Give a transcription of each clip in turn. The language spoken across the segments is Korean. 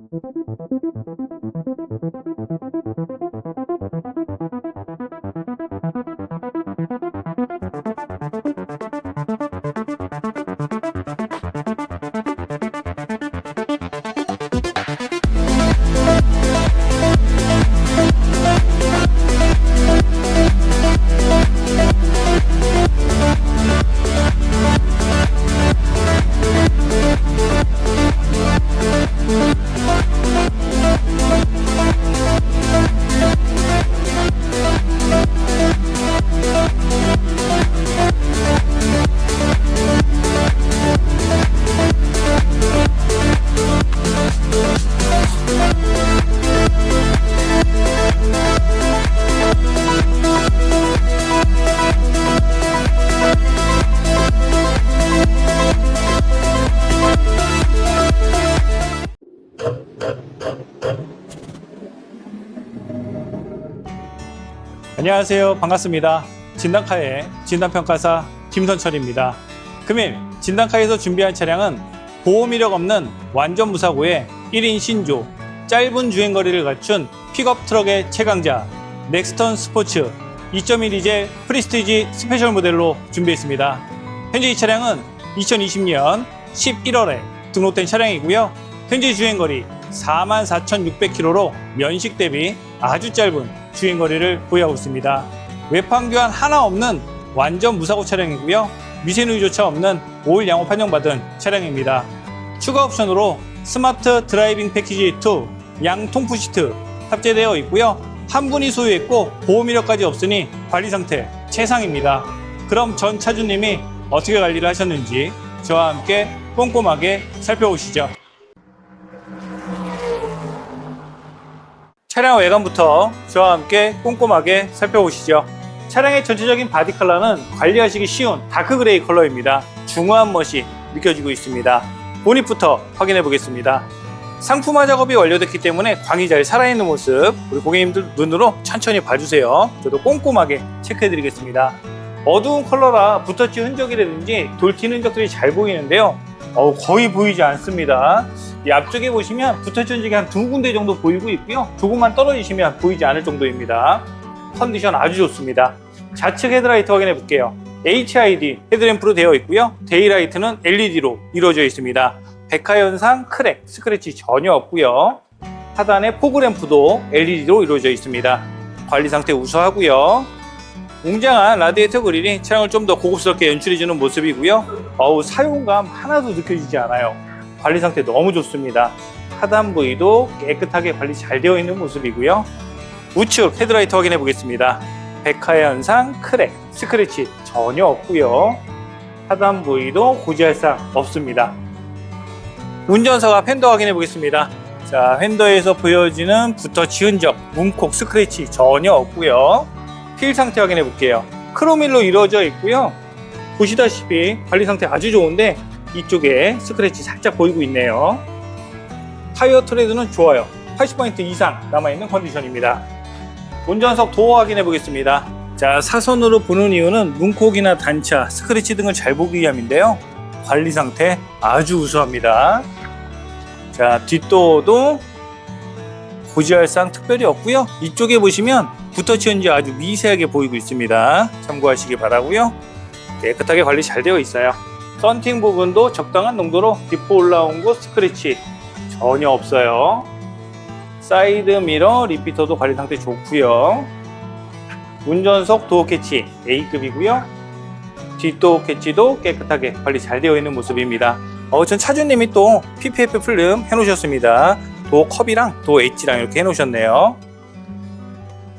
ありがとうございました。 안녕하세요. 반갑습니다. 진단카의 진단평가사 김선철입니다. 금일 진단카에서 준비한 차량은 보험 이력 없는 완전 무사고의 1인 신조, 짧은 주행거리를 갖춘 픽업 트럭의 최강자 넥스턴 스포츠 2.1 프리스티지 스페셜 모델로 준비했습니다. 현재 이 차량은 2020년 11월에 등록된 차량이고요. 현재 주행거리 44,600km로 연식 대비 아주 짧은 주행 거리를 보유하고 있습니다. 외판 교환 하나 없는 완전 무사고 차량이고요. 미세누이조차 없는 오일 양호 판정받은 차량입니다. 추가 옵션으로 스마트 드라이빙 패키지 2 양통풍 시트 탑재되어 있고요. 한 분이 소유했고 보험 이력까지 없으니 관리 상태 최상입니다. 그럼 전 차주님이 어떻게 관리를 하셨는지 저와 함께 꼼꼼하게 살펴보시죠. 차량 외관부터 저와 함께 꼼꼼하게 살펴보시죠. 차량의 전체적인 바디 컬러는 관리하시기 쉬운 다크 그레이 컬러입니다. 중후한 멋이 느껴지고 있습니다. 보닛부터 확인해 보겠습니다. 상품화 작업이 완료됐기 때문에 광이 잘 살아있는 모습 우리 고객님들 눈으로 천천히 봐주세요. 저도 꼼꼼하게 체크해 드리겠습니다. 어두운 컬러라 붓터치 흔적이라든지 돌튄 흔적들이 잘 보이는데요. 어, 거의 보이지 않습니다. 이 앞쪽에 보시면 흔적이 한두 군데 정도 보이고 있고요. 조금만 떨어지시면 보이지 않을 정도입니다. 컨디션 아주 좋습니다. 좌측 헤드라이트 확인해 볼게요. HID 헤드램프로 되어 있고요. 데이라이트는 LED로 이루어져 있습니다. 백화현상 크랙, 스크래치 전혀 없고요. 하단에 포그램프도 LED로 이루어져 있습니다. 관리 상태 우수하고요. 웅장한 라디에이터 그릴이 차량을 좀 더 고급스럽게 연출해주는 모습이고요. 어우 사용감 하나도 느껴지지 않아요. 관리 상태 너무 좋습니다. 하단 부위도 깨끗하게 관리 잘 되어 있는 모습이고요. 우측 헤드라이트 확인해 보겠습니다. 백화의 현상, 크랙, 스크래치 전혀 없고요. 하단 부위도 고지할상 없습니다. 운전석과 팬더 확인해 보겠습니다. 자, 팬더에서 보여지는 붓터치 흔적, 문콕, 스크래치 전혀 없고요. 휠 상태 확인해 볼게요. 크로밀로 이루어져 있고요. 보시다시피 관리 상태 아주 좋은데 이쪽에 스크래치 살짝 보이고 있네요. 타이어 트레드는 좋아요. 80포인트 이상 남아있는 컨디션입니다. 운전석 도어 확인해 보겠습니다. 자, 사선으로 보는 이유는 문콕이나 단차, 스크래치 등을 잘 보기 위함인데요. 관리 상태 아주 우수합니다. 자, 뒷도어도 고지할상 특별히 없고요. 이쪽에 보시면 붓터치 현지 아주 미세하게 보이고 있습니다. 참고하시기 바라고요. 깨끗하게 관리 잘 되어 있어요. 썬팅 부분도 적당한 농도로 디포 올라온 곳 스크래치 전혀 없어요. 사이드 미러 리피터도 관리 상태 좋고요. 운전석 도어 캐치 A급이고요. 뒷도어 캐치도 깨끗하게 관리 잘 되어 있는 모습입니다. 어, 전 차주님이 또 PPF 필름 해놓으셨습니다. 도어 컵이랑 도어 엣지랑 이렇게 해놓으셨네요.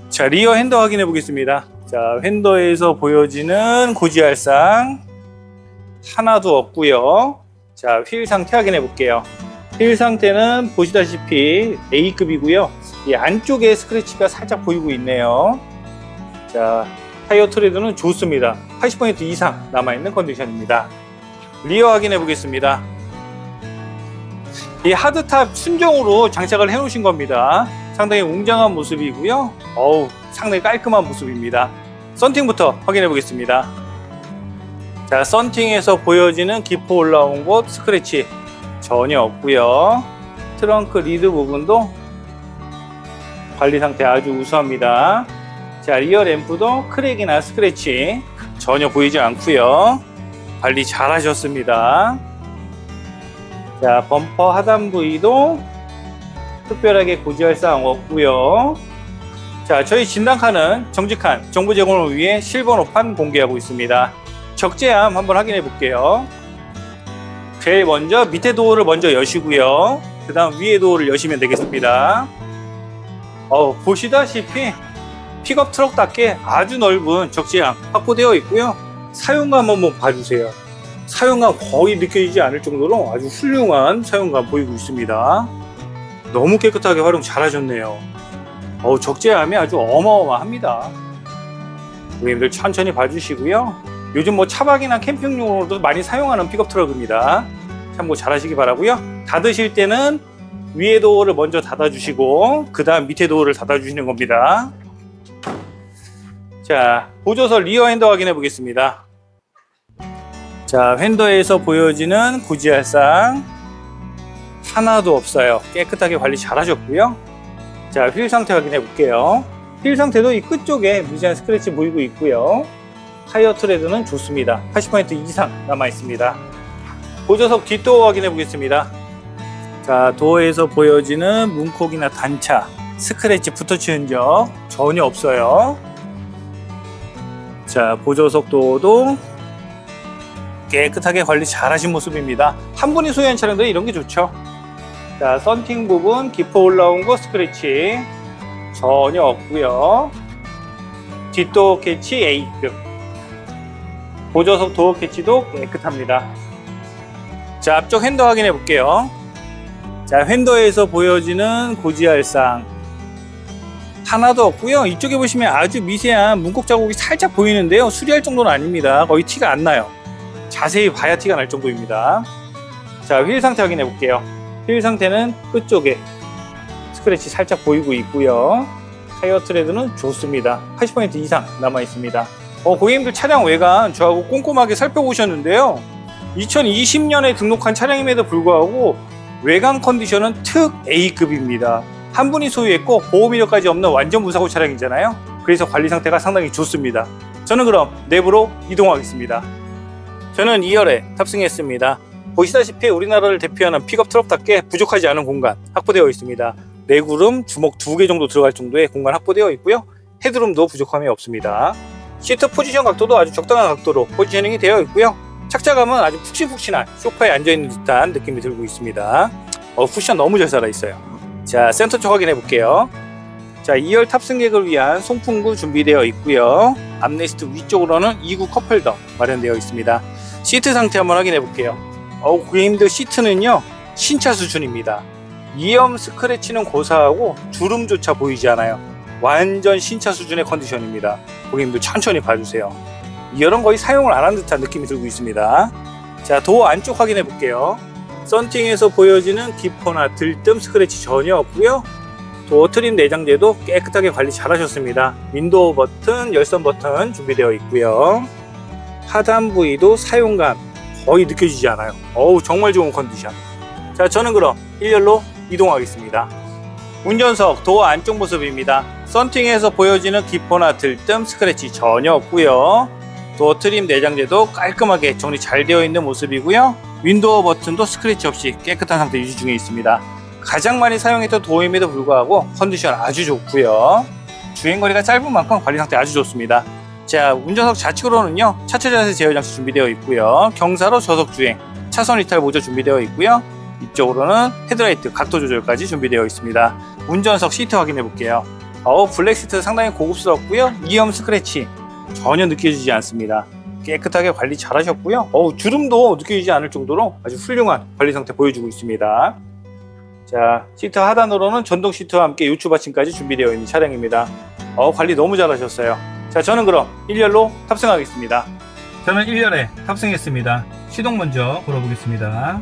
자, 리어 핸더 확인해 보겠습니다. 자, 핸더에서 보여지는 고지할상 하나도 없고요. 자, 휠 상태 확인해 볼게요. 휠 상태는 보시다시피 A급이고요. 이 안쪽에 스크래치가 살짝 보이고 있네요. 자, 타이어 트레드는 좋습니다. 80% 이상 남아있는 컨디션입니다. 리어 확인해 보겠습니다. 이 하드탑 순정으로 장착을 해 놓으신 겁니다. 상당히 웅장한 모습이고요. 어우, 상당히 깔끔한 모습입니다. 썬팅부터 확인해 보겠습니다. 자, 썬팅에서 보여지는 기포 올라온 곳 스크래치 전혀 없고요. 트렁크 리드 부분도 관리 상태 아주 우수합니다. 자, 리어 램프도 크랙이나 스크래치 전혀 보이지 않고요. 관리 잘 하셨습니다. 자, 범퍼 하단 부위도 특별하게 고지할 사항 없고요. 자, 저희 진단카는 정직한 정보 제공을 위해 실버노판 공개하고 있습니다. 적재함 한번 확인해 볼게요. 제일 먼저 밑에 도어를 먼저 여시고요. 그 다음 위에 도어를 여시면 되겠습니다. 어, 보시다시피 픽업 트럭답게 아주 넓은 적재함 확보되어 있고요. 사용감 한번 봐주세요. 사용감 거의 느껴지지 않을 정도로 아주 훌륭한 사용감 보이고 있습니다. 너무 깨끗하게 활용 잘 하셨네요. 어우, 적재함이 아주 어마어마합니다. 고객님들 천천히 봐주시고요. 요즘 뭐 차박이나 캠핑용으로도 많이 사용하는 픽업 트럭입니다. 참고 잘 하시기 바라고요. 닫으실 때는 위에 도어를 먼저 닫아주시고 그 다음 밑에 도어를 닫아주시는 겁니다. 자, 보조서 리어 핸더 확인해 보겠습니다. 자, 핸더에서 보여지는 구지알상 하나도 없어요. 깨끗하게 관리 잘 하셨고요. 자, 휠 상태 확인해 볼게요. 휠 상태도 이 끝쪽에 미세한 스크래치 보이고 있고요. 타이어 트레드는 좋습니다. 80% 이상 남아 있습니다. 보조석 뒷도어 확인해 보겠습니다. 자, 도어에서 보여지는 문콕이나 단차, 스크래치 붙어치 흔적 전혀 없어요. 자, 보조석 도어도 깨끗하게 관리 잘 하신 모습입니다. 한 분이 소유한 차량들은 이런 게 좋죠. 자, 썬팅 부분 기포 올라온 거 스크래치 전혀 없고요. 뒷도어 캐치 A급. 보조석 도어 캐치도 깨끗합니다. 자, 앞쪽 핸더 확인해 볼게요. 자, 핸더에서 보여지는 고지알상 하나도 없고요. 이쪽에 보시면 아주 미세한 문콕 자국이 살짝 보이는데요. 수리할 정도는 아닙니다. 거의 티가 안 나요. 자세히 봐야 티가 날 정도입니다. 자, 휠 상태 확인해 볼게요. 휠 상태는 끝쪽에 스크래치 살짝 보이고 있고요. 타이어 트레드는 좋습니다. 80% 이상 남아 있습니다. 어, 고객님들 차량 외관 저하고 꼼꼼하게 살펴보셨는데요. 2020년에 등록한 차량임에도 불구하고 외관 컨디션은 특 A급입니다. 한 분이 소유했고 보험 이력까지 없는 완전 무사고 차량이잖아요. 그래서 관리 상태가 상당히 좋습니다. 저는 그럼 내부로 이동하겠습니다. 저는 2열에 탑승했습니다. 보시다시피 우리나라를 대표하는 픽업 트럭답게 부족하지 않은 공간 확보되어 있습니다. 레그룸 주먹 두 개 정도 들어갈 정도의 공간 확보되어 있고요. 헤드룸도 부족함이 없습니다. 시트 포지션 각도도 아주 적당한 각도로 포지셔닝이 되어 있고요. 착자감은 아주 푹신푹신한 소파에 앉아있는 듯한 느낌이 들고 있습니다. 어, 쿠션 너무 잘 살아있어요. 자, 센터 쪽 확인해 볼게요. 자, 2열 탑승객을 위한 송풍구 준비되어 있고요. 암레스트 위쪽으로는 2구 컵홀더 마련되어 있습니다. 시트 상태 한번 확인해 볼게요. 어, 고객님들 시트는요, 신차 수준입니다. 이염 스크래치는 고사하고 주름조차 보이지 않아요. 완전 신차 수준의 컨디션입니다. 고객님들 천천히 봐주세요. 이열은 거의 사용을 안 한 듯한 느낌이 들고 있습니다. 자, 도어 안쪽 확인해 볼게요. 썬팅에서 보여지는 기포나 들뜸 스크래치 전혀 없고요. 도어 트림 내장재도 깨끗하게 관리 잘 하셨습니다. 윈도우 버튼, 열선 버튼 준비되어 있고요. 하단 부위도 사용감 거의 느껴지지 않아요. 어우, 정말 좋은 컨디션. 자, 저는 그럼 1열로 이동하겠습니다. 운전석 도어 안쪽 모습입니다. 썬팅에서 보여지는 기포나 들뜸 스크래치 전혀 없고요. 도어 트림 내장재도 깔끔하게 정리 잘 되어 있는 모습이고요. 윈도우 버튼도 스크래치 없이 깨끗한 상태 유지 중에 있습니다. 가장 많이 사용했던 도어임에도 불구하고 컨디션 아주 좋고요. 주행거리가 짧은 만큼 관리 상태 아주 좋습니다. 자, 운전석 좌측으로는요, 차체 자세 제어 장치 준비되어 있고요. 경사로 저속 주행, 차선 이탈 모드 준비되어 있고요. 이쪽으로는 헤드라이트 각도 조절까지 준비되어 있습니다. 운전석 시트 확인해 볼게요. 어우, 블랙 시트 상당히 고급스럽고요. 이염 스크래치 전혀 느껴지지 않습니다. 깨끗하게 관리 잘 하셨고요. 어우, 주름도 느껴지지 않을 정도로 아주 훌륭한 관리 상태 보여주고 있습니다. 자, 시트 하단으로는 전동 시트와 함께 요추 받침까지 준비되어 있는 차량입니다. 어, 관리 너무 잘 하셨어요. 자, 저는 그럼 1열로 탑승하겠습니다. 저는 1열에 탑승했습니다. 시동 먼저 걸어보겠습니다.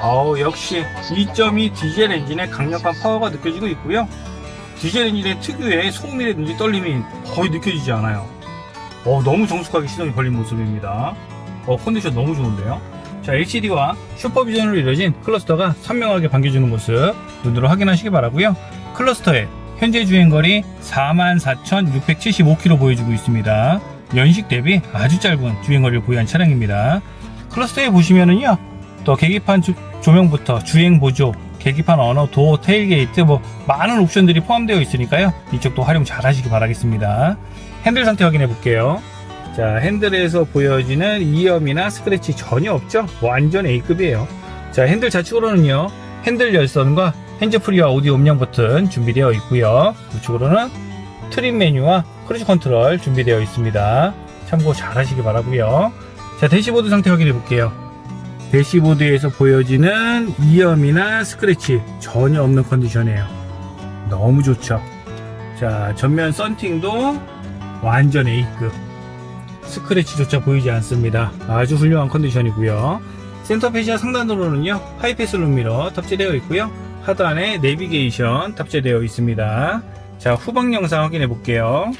어우, 역시 2.2 디젤 엔진의 강력한 파워가 느껴지고 있고요. 디젤 엔진의 특유의 소음이라든지 떨림이 거의 느껴지지 않아요. 어, 너무 정숙하게 시동이 걸린 모습입니다. 어, 컨디션 너무 좋은데요? 자, LCD와 슈퍼비전으로 이루어진 클러스터가 선명하게 반겨주는 모습 눈으로 확인하시기 바라고요. 클러스터의 현재 주행거리 44,675km 보여주고 있습니다. 연식 대비 아주 짧은 주행거리를 보유한 차량입니다. 클러스터에 보시면은요, 또 계기판 주- 조명부터 주행 보조, 계기판 언어, 도어, 테일게이트 뭐 많은 옵션들이 포함되어 있으니까요. 이쪽도 활용 잘 하시기 바라겠습니다. 핸들 상태 확인해 볼게요. 자, 핸들에서 보여지는 이염이나 스크래치 전혀 없죠? 완전 A급이에요. 자, 핸들 좌측으로는요, 핸들 열선과 핸즈프리와 오디오 음량 버튼 준비되어 있고요. 우측으로는 트림 메뉴와 크루즈 컨트롤 준비되어 있습니다. 참고 잘 하시기 바라고요. 자, 대시보드 상태 확인해 볼게요. 대시보드에서 보여지는 이염이나 스크래치 전혀 없는 컨디션이에요. 너무 좋죠. 자, 전면 썬팅도 완전 A급. 스크래치조차 보이지 않습니다. 아주 훌륭한 컨디션이고요. 센터 페시아 상단으로는요, 하이패스 룸미러 탑재되어 있고요. 하단에 내비게이션 탑재되어 있습니다. 자, 후방 영상 확인해 볼게요.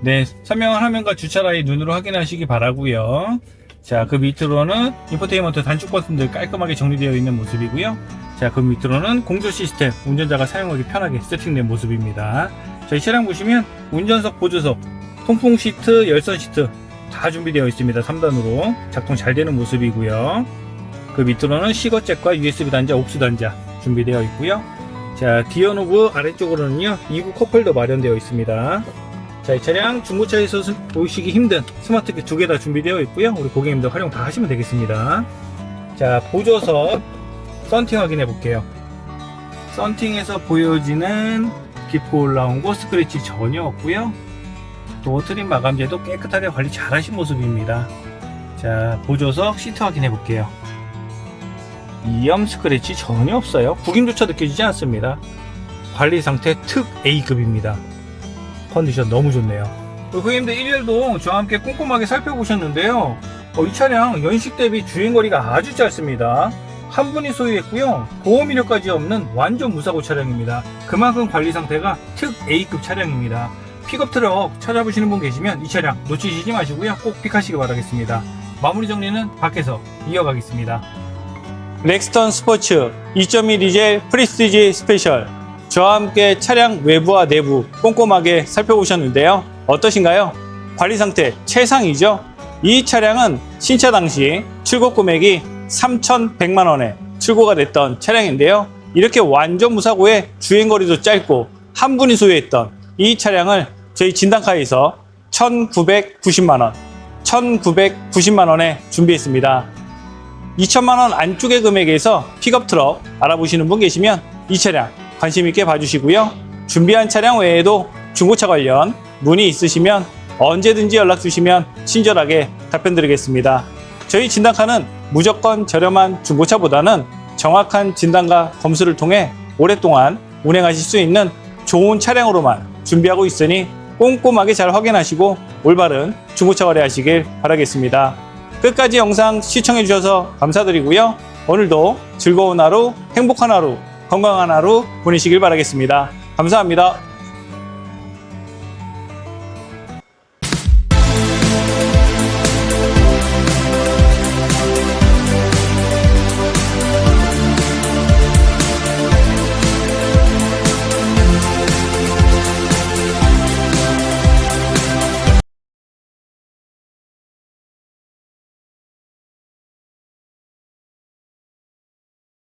네, 선명한 화면과 주차 라인 눈으로 확인하시기 바라고요. 자, 그 밑으로는 인포테인먼트 단축 버튼들 깔끔하게 정리되어 있는 모습이고요. 자, 그 밑으로는 공조 시스템, 운전자가 사용하기 편하게 세팅된 모습입니다. 자, 이 차량 보시면 운전석, 보조석, 통풍 시트, 열선 시트 다 준비되어 있습니다. 3단으로 작동 잘 되는 모습이고요. 그 밑으로는 시거잭과 USB 단자, 옥수 단자 준비되어 있고요. 자, 기어 노브 아래쪽으로는요, 2구 컵홀더 마련되어 있습니다. 자, 이 차량 중고차에서 스- 보시기 힘든 스마트키 두 개 다 준비되어 있고요. 우리 고객님들 활용 다 하시면 되겠습니다. 자, 보조석 썬팅 확인해 볼게요. 썬팅에서 보여지는 기포 올라온 거 스크래치 전혀 없고요. 또 트림 마감재도 깨끗하게 관리 잘 하신 모습입니다. 자, 보조석 시트 확인해 볼게요. 이염 스크래치 전혀 없어요. 구김조차 느껴지지 않습니다. 관리 상태 특 A급입니다. 컨디션 너무 좋네요. 고객님들 1열도 저와 함께 꼼꼼하게 살펴보셨는데요. 어, 이 차량 연식 대비 주행거리가 아주 짧습니다. 한 분이 소유했고요. 보험 이력까지 없는 완전 무사고 차량입니다. 그만큼 관리 상태가 특 A급 차량입니다. 픽업 트럭 찾아보시는 분 계시면 이 차량 놓치시지 마시고요. 꼭 픽하시기 바라겠습니다. 마무리 정리는 밖에서 이어가겠습니다. 렉스턴 스포츠 2.1 디젤 프리스티지 스페셜 저와 함께 차량 외부와 내부 꼼꼼하게 살펴보셨는데요. 어떠신가요? 관리 상태 최상이죠? 이 차량은 신차 당시 출고 금액이 3,100만 원에 출고가 됐던 차량인데요. 이렇게 완전 무사고에 주행거리도 짧고 한 분이 소유했던 이 차량을 저희 진단카에서 1,990만 원, 1,990만 원에 준비했습니다. 2천만 원 안쪽의 금액에서 픽업 트럭 알아보시는 분 계시면 이 차량 관심 있게 봐주시고요. 준비한 차량 외에도 중고차 관련 문의 있으시면 언제든지 연락 주시면 친절하게 답변 드리겠습니다. 저희 진단카는 무조건 저렴한 중고차보다는 정확한 진단과 검수를 통해 오랫동안 운행하실 수 있는 좋은 차량으로만 준비하고 있으니 꼼꼼하게 잘 확인하시고 올바른 중고차 거래하시길 바라겠습니다. 끝까지 영상 시청해 주셔서 감사드리고요. 오늘도 즐거운 하루, 행복한 하루, 건강한 하루 보내시길 바라겠습니다. 감사합니다.